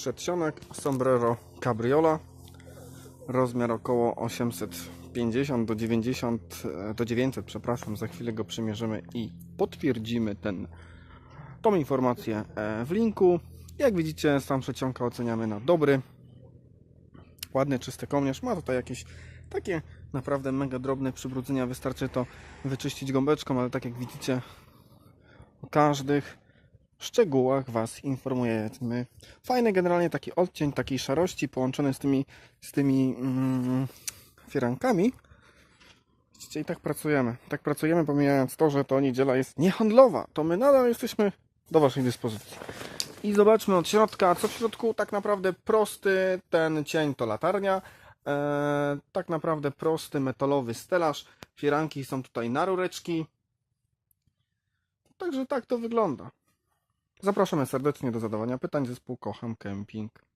przedsionek Sombrero Cabriola. Rozmiar około 850 do 90 e, do 900, przepraszam, za chwilę go przymierzymy i potwierdzimy ten, tą informację e, w linku. Jak widzicie, sam przedsionka oceniamy na dobry. Ładny, czysty kołnierz. Ma tutaj jakieś takie naprawdę mega drobne przybrudzenia. Wystarczy to wyczyścić gąbeczką, ale tak jak widzicie, o każdych szczegółach Was informujemy. Fajny generalnie taki odcień takiej szarości połączony z tymi, z tymi mm, firankami. Widzicie, i tak pracujemy. Tak pracujemy, pomijając to, że to niedziela jest niehandlowa. To my nadal jesteśmy do Waszej dyspozycji. I zobaczmy od środka, co w środku tak naprawdę prosty ten cień to latarnia. E, tak naprawdę prosty metalowy stelaż. Firanki są tutaj na rureczki. Także tak to wygląda. Zapraszamy serdecznie do zadawania pytań. Zespół Kocham Camping.